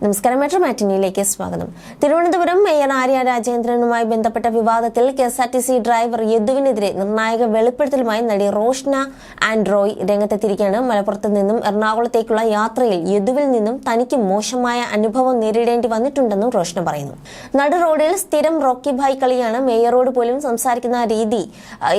നമസ്കാരം മെട്രോ മാറ്റിനിയിലേക്ക് സ്വാഗതം. തിരുവനന്തപുരം മേയർ ആര്യ രാജേന്ദ്രനുമായി ബന്ധപ്പെട്ട വിവാദത്തിൽ K S R T C driver യദുവിനെതിരെ നിർണായക വെളിപ്പെടുത്തലുമായി നടി റോഷ്ന ആൻഡ്രോയ് രംഗത്തെത്തിയിരിക്കുകയാണ്. മലപ്പുറത്ത് നിന്നും എറണാകുളത്തേക്കുള്ള യാത്രയിൽ യദുവിൽ നിന്നും തനിക്ക് മോശമായ അനുഭവം നേരിടേണ്ടി വന്നിട്ടുണ്ടെന്നും റോഷ്ന പറയുന്നു. നടു റോഡിൽ സ്ഥിരം റോക്കി ഭായ് കളിയാണ് മേയറോട് പോലും സംസാരിക്കുന്ന രീതി.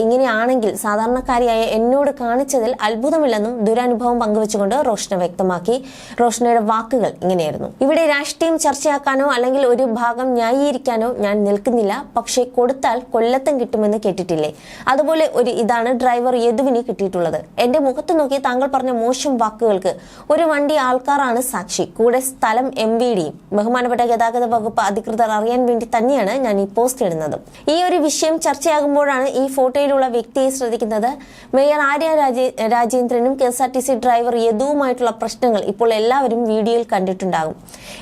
ഇങ്ങനെയാണെങ്കിൽ സാധാരണക്കാരിയായ എന്നോട് കാണിച്ചതിൽ അത്ഭുതമില്ലെന്നും ദുരനുഭവം പങ്കുവച്ചുകൊണ്ട് റോഷ്ന വ്യക്തമാക്കി. റോഷ്നയുടെ വാക്കുകൾ ഇങ്ങനെയായിരുന്നു. ഇവിടെ രാഷ്ട്രീയം ചർച്ചയാക്കാനോ അല്ലെങ്കിൽ ഒരു ഭാഗം ന്യായീകരിക്കാനോ ഞാൻ നിൽക്കുന്നില്ല. പക്ഷേ കൊടുത്താൽ കൊല്ലത്തും കിട്ടുമെന്ന് കേട്ടിട്ടില്ലേ? അതുപോലെ ഒരു ഇതാണ് ഡ്രൈവർ യദുവിന് കിട്ടിയിട്ടുള്ളത്. എന്റെ മുഖത്ത് നോക്കി താങ്കൾ പറഞ്ഞ മോശം വാക്കുകൾക്ക് ഒരു വണ്ടി ആൾക്കാരാണ് സാക്ഷി. കൂടെ സ്ഥലം എം വി ഡിയും. ബഹുമാനപ്പെട്ട ഗതാഗത വകുപ്പ് അധികൃതർ അറിയാൻ വേണ്ടി തന്നെയാണ് ഞാൻ ഈ പോസ്റ്റ് ഇടുന്നത്. ഈ ഒരു വിഷയം ചർച്ചയാകുമ്പോഴാണ് ഈ ഫോട്ടോയിലുള്ള വ്യക്തിയെ ശ്രദ്ധിക്കുന്നത്. മേയർ ആര്യ രാജേ രാജേന്ദ്രനും K S R T C driver യദുവുമായിട്ടുള്ള പ്രശ്നങ്ങൾ ഇപ്പോൾ എല്ലാവരും വീഡിയോയിൽ കണ്ടിട്ടുണ്ടാകും.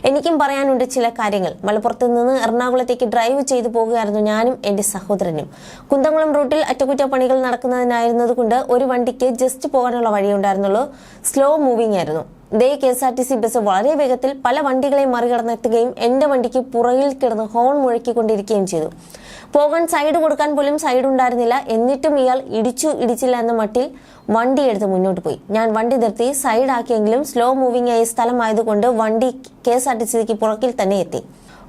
എനിക്കും പറയാനുണ്ട് ചില കാര്യങ്ങൾ. മലപ്പുറത്ത് നിന്ന് എറണാകുളത്തേക്ക് ഡ്രൈവ് ചെയ്തു പോകുകയായിരുന്നു ഞാനും എന്റെ സഹോദരനും. കുന്തംകുളം റൂട്ടിൽ അറ്റകുറ്റപ്പണികൾ നടക്കുന്നതിനായിരുന്നതുകൊണ്ട് ഒരു വണ്ടിക്ക് ജസ്റ്റ് പോകാനുള്ള വഴിയുണ്ടായിരുന്നുള്ളൂ. സ്ലോ മൂവിംഗ് ആയിരുന്നു. ദേ K S R T C bus വളരെ വേഗത്തിൽ പല വണ്ടികളെയും മറികടന്നെത്തുകയും എന്റെ വണ്ടിക്ക് പുറകിൽ കിടന്ന് ഹോൺ മുഴക്കിക്കൊണ്ടിരിക്കുകയും ചെയ്തു. പോകാൻ സൈഡ് കൊടുക്കാൻ പോലും സൈഡ് ഉണ്ടായിരുന്നില്ല. എന്നിട്ടും ഇയാൾ ഇടിച്ചു ഇടിച്ചില്ല എന്ന മട്ടിൽ വണ്ടി എടുത്ത് മുന്നോട്ട് പോയി. ഞാൻ വണ്ടി നിർത്തി സൈഡ് ആക്കിയെങ്കിലും സ്ലോ മൂവിംഗ് ആയ സ്ഥലമായതുകൊണ്ട് വണ്ടി കെ എസ് ആർ ടി സിക്ക് പുറകിൽ തന്നെ എത്തി.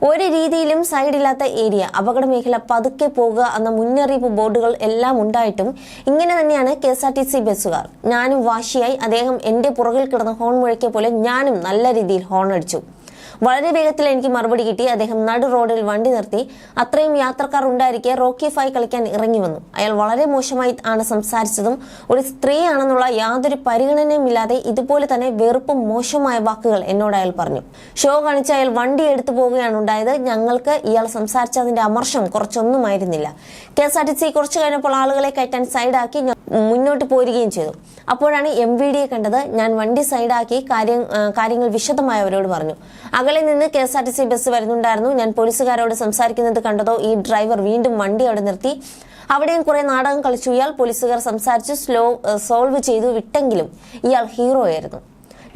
ഒരു രീതിയിലും സൈഡില്ലാത്ത ഏരിയ അപകട മേഖല പതുക്കെ പോകുക എന്ന മുന്നറിയിപ്പ് ബോർഡുകൾ എല്ലാം ഉണ്ടായിട്ടും ഇങ്ങനെ തന്നെയാണ് K S R T C ബസ്സുകാർ. ഞാനും വാശിയായി അദ്ദേഹം എന്റെ പുറകിൽ കിടന്ന ഹോൺ മുഴക്കിയ പോലെ ഞാനും നല്ല രീതിയിൽ ഹോൺ അടിച്ചു. വളരെ വേഗത്തിൽ എനിക്ക് മറുപടി കിട്ടി. അദ്ദേഹം നടു റോഡിൽ വണ്ടി നിർത്തി. അത്രയും യാത്രക്കാർ ഉണ്ടായിരിക്കെ റോക്കി ഫൈ കളിക്കാൻ ഇറങ്ങി വന്നു. അയാൾ വളരെ മോശമായി ആണ് സംസാരിച്ചതും ഒരു സ്ത്രീയാണെന്നുള്ള യാതൊരു പരിഗണനയുമില്ലാതെ ഇതുപോലെ തന്നെ വെറുപ്പും മോശമായ വാക്കുകൾ എന്നോട് അയാൾ പറഞ്ഞു. ഷോ കാണിച്ച് അയാൾ വണ്ടി എടുത്തു പോവുകയാണ് ഉണ്ടായത്. ഞങ്ങൾക്ക് ഇയാൾ സംസാരിച്ചതിന്റെ അമർഷം കുറച്ചൊന്നുമായിരുന്നില്ല K S R T C കുറച്ചു കഴിഞ്ഞപ്പോൾ ആളുകളെ കയറ്റാൻ സൈഡാക്കി മുന്നോട്ട് പോരുകയും ചെയ്തു. അപ്പോഴാണ് എം വി ഡിയെ കണ്ടത്. ഞാൻ വണ്ടി സൈഡാക്കി കാര്യം കാര്യങ്ങൾ വിശദമായി അവരോട് പറഞ്ഞു. അകലെ നിന്ന് K S R T C bus വരുന്നുണ്ടായിരുന്നു. ഞാൻ പോലീസുകാരോട് സംസാരിക്കുന്നത് കണ്ടതോ ഈ ഡ്രൈവർ വീണ്ടും വണ്ടി അവിടെ നിർത്തി. അവിടെയും കുറെ നാടകം കളിച്ചു. ഇയാൾ പോലീസുകാർ സംസാരിച്ച് സ്ലോ സോൾവ് ചെയ്തു വിട്ടെങ്കിലും ഇയാൾ ഹീറോ ആയിരുന്നു.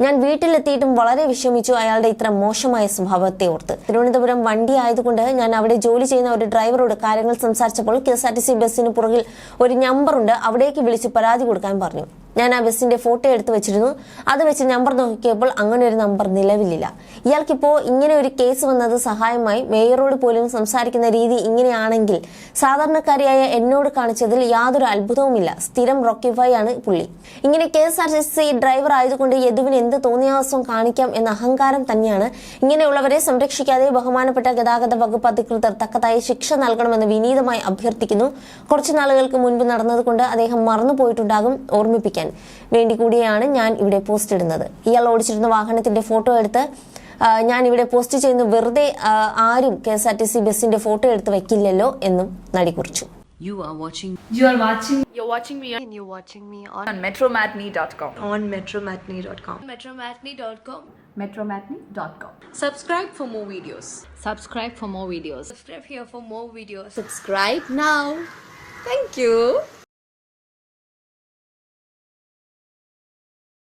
ഞാൻ വീട്ടിലെത്തിയിട്ടും വളരെ വിഷമിച്ചു അയാളുടെ ഇത്ര മോശമായ സ്വഭാവത്തെ ഓർത്ത്. തിരുവനന്തപുരം വണ്ടി ആയതുകൊണ്ട് ഞാൻ അവിടെ ജോലി ചെയ്യുന്ന ഒരു ഡ്രൈവറോട് കാര്യങ്ങൾ സംസാരിച്ചപ്പോൾ K S R T C ബസ്സിന് പുറകിൽ ഒരു നമ്പറുണ്ട് അവിടേക്ക് വിളിച്ച് പരാതി കൊടുക്കാൻ പറഞ്ഞു. ഞാൻ ആ ബസ്സിന്റെ ഫോട്ടോ എടുത്തു വെച്ചിരുന്നു. അത് വെച്ച് നമ്പർ നോക്കിയപ്പോൾ അങ്ങനെ ഒരു നമ്പർ നിലവിലില്ല. ഇയാൾക്കിപ്പോ ഇങ്ങനെ ഒരു കേസ് വന്നത് സഹായമായി മേയറോട് പോലും സംസാരിക്കുന്ന രീതി ഇങ്ങനെയാണെങ്കിൽ സാധാരണക്കാരിയായ എന്നോട് കാണിച്ചതിൽ യാതൊരു അത്ഭുതവുമില്ല. സ്ഥിരം റോക്കിഫൈ ആണ് പുള്ളി. ഇങ്ങനെ K S R C driver ആയതുകൊണ്ട് യദുവിന് എന്ത് തോന്നിയാവസ്ഥം കാണിക്കാം എന്ന അഹങ്കാരം തന്നെയാണ്. ഇങ്ങനെയുള്ളവരെ സംരക്ഷിക്കാതെ ബഹുമാനപ്പെട്ട ഗതാഗത വകുപ്പ് അധികൃതർ തക്കതായ ശിക്ഷ നൽകണമെന്ന് വിനീതമായി അഭ്യർത്ഥിക്കുന്നു. കുറച്ചു നാളുകൾക്ക് മുൻപ് നടന്നതുകൊണ്ട് അദ്ദേഹം മറന്നുപോയിട്ടുണ്ടാകും ഓർമ്മിപ്പിക്കാൻ വേണ്ടി കൂടിയാണ് ഞാൻ ഇവിടെ പോസ്റ്റ് ഇടുന്നത് ഇയാൾ ഓടിച്ചിരുന്ന വാഹനത്തിന്റെ ഫോട്ടോ എടുത്ത് ഞാൻ ഇവിടെ പോസ്റ്റ് ചെയ്യുന്നു വെറുതെ ആരും K S R T C ബസിന്റെ ഫോട്ടോ എടുത്ത് വെക്കില്ലല്ലോ എന്നും നടി കുറിച്ചു You are watching You are watching You're watching me and you're watching me on, on metromatney.com. on metromatney.com. metromatney.com. Metromatney.com. Subscribe for more videos. subscribe for more videos Subscribe here for more videos. Subscribe now. Thank you.